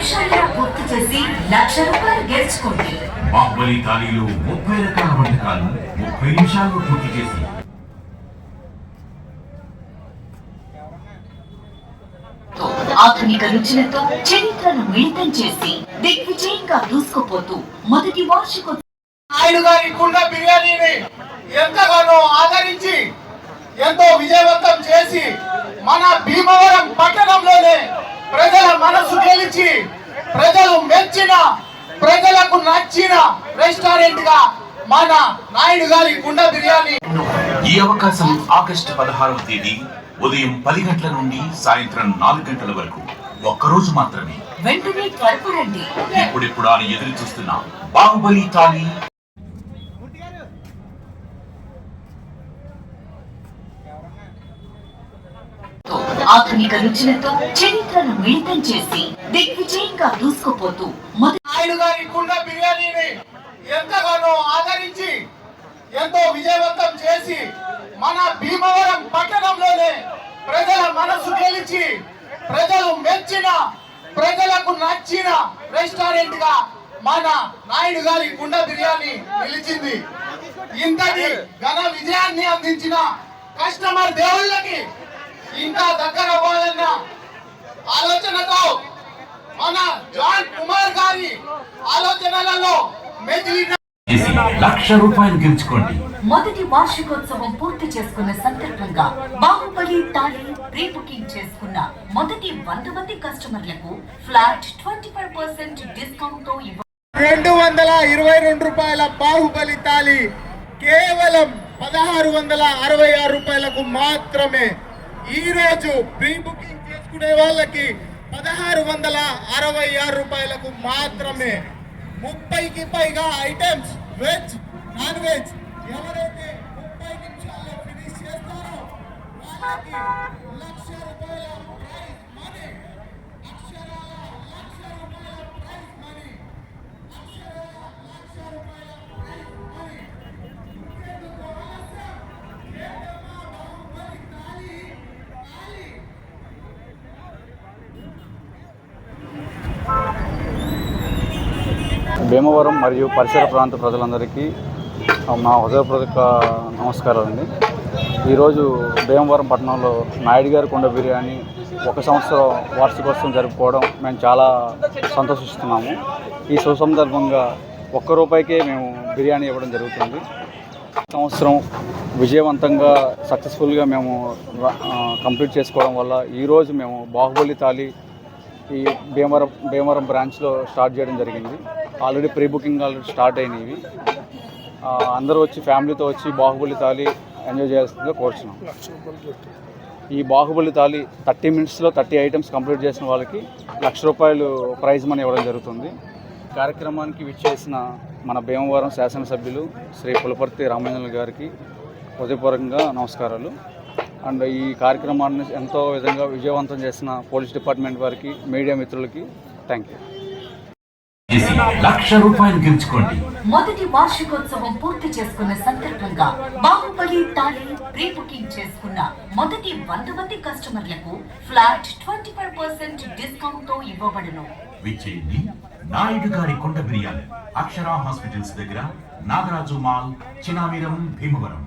చేసి లక్ష రూపాయలు గెలుచుకోండి. బాహుబలి థాలీలో ముప్పై రకాల వంటకాలు ముప్పై నిమిషాల్లో పూర్తి చేసి. ఆధునిక రుచులతో చరిత్రను మిళితం చేసి దిగ్విజయంగా దూసుకుపోతూ మొదటి వార్షికోత్సవం. నాయుడు గారి కుండ బిర్యానీని ఎంతగానో ఆదరించి ఎంతో విజయవంతం చేసి మన భీమవరం పట్టణంలోనే ప్రజల మనసు గెలిచి ప్రజలు మెచ్చిన ప్రజలకు నచ్చిన రెస్టారెంట్గా మన నాయుడు గారి కుండ బిర్యానీ. ఈ అవకాశం ఆగస్టు పదహారవ తేదీ ఉదయం పది గంటల నుండి సాయంత్రం నాలుగు గంటల వరకు. ఒక్కరోజు మాత్రమే. వెంటనే త్వరపడండి ఇప్పుడెప్పుడు అని ఎదురు చూస్తున్న బాహుబలి థాలీ తో ఆధునిక రుచులతో చరిత్రను మిళితం చేసి దిగ్విజయంగా దూసుకుపోతూ నాయుడు గారి కుండ బిర్యానీని ఎంతగానో ఆదరించి ఎంతో విజయవంతం చేసి మన భీమవరం పట్టణంలోనే ప్రజల మనసు గెలిచి ప్రజలు మెచ్చిన ప్రజలకు నచ్చిన రెస్టారెంట్గా మన నాయుడు గారి కుండ బిర్యానీ నిలిచింది. ఇంతటి ఘన విజయాన్ని అందించిన కస్టమర్ దేవుళ్ళకి ఇంకా దగ్గర ఆలోచనతో మన జాన్ కుమార్ గారి ఆలోచనలలో లక్ష రూపాయలు గెలుచుకోండి. మొదటి వార్షికోత్సవం పూర్తి చేసుకున్న సందర్భంగా బాహుబలి తాళి ప్రీ బుకింగ్ చేసుకున్న మొదటి వంద మంది కస్టమర్లకు ఫ్లాట్ ట్వంటీ ఫైవ్ పర్సెంట్ డిస్కౌంట్తో రెండు వందల ఇరవై రెండు రూపాయల బాహుబలి తాలి కేవలం పదహారు వందల అరవై ఆరు రూపాయలకు మాత్రమే. ఈ రోజు ప్రీ బుకింగ్ చేసుకునే వాళ్ళకి పదహారు వందల అరవై ఆరు రూపాయలకు మాత్రమే. ముప్పైకి పైగా items veg non veg Bhimavaram మరియు పరిసర ప్రాంత ప్రజలందరికీ నా హృదయపూర్వక నమస్కారాలండి ఈరోజు భీమవరం పట్టణంలో నాయుడు గారి కుండ బిర్యానీ ఒక సంవత్సరం వార్షికోత్సవం జరుపుకోవడం మేము చాలా సంతోషిస్తున్నాము. ఈ సుసందర్భంగా ఒక్క రూపాయికే మేము బిర్యానీ ఇవ్వడం జరుగుతుంది. సంవత్సరం విజయవంతంగా సక్సెస్ఫుల్గా మేము కంప్లీట్ చేసుకోవడం వల్ల ఈరోజు మేము బాహుబలి తాళి ఈ భీమవరం భీమవరం బ్రాంచ్లో స్టార్ట్ చేయడం జరిగింది. Already pre booking already start అయినవి. అందరూ వచ్చి ఫ్యామిలీతో వచ్చి బాహుబలి తాలి ఎంజాయ్ చేయాల్సిందిగా కోరుచున్నాం. ఈ బాహుబలి తాలి థర్టీ మినిట్స్లో థర్టీ ఐటమ్స్ కంప్లీట్ చేసిన వాళ్ళకి లక్ష రూపాయలు ప్రైజ్ మనీ ఇవ్వడం జరుగుతుంది. కార్యక్రమానికి విచ్చేసిన మన భీమవరం శాసనసభ్యులు శ్రీ పులపర్తి రామచంద్ర గారికి హృదయపూర్వకంగా నమస్కారాలు. అండ్ ఈ కార్యక్రమాన్ని ఎంతో విధంగా విజయవంతం చేసిన పోలీస్ డిపార్ట్మెంట్ వారికి మీడియా మిత్రులకి థ్యాంక్ యూ. లక్ష రూపాయలు గెలుచుకోండి. మొదటి వార్షికోత్సవం పూర్తి చేసుకున్న సందర్భంగా బాహుబలి తాళి ప్రీ బుకింగ్ చేసుకున్న మొదటి వంద మంది కస్టమర్లకు ఫ్లాట్ ట్వంటీ ఫైవ్ పర్సెంట్ డిస్కౌంట్తో ఇవ్వబడును. విచ్చేయండి. నాయుడు గారి కొండ బిర్యానీ. అక్షర హాస్పిటల్స్ దగ్గర నాగరాజు మాల్ చినామిరం భీమవరం.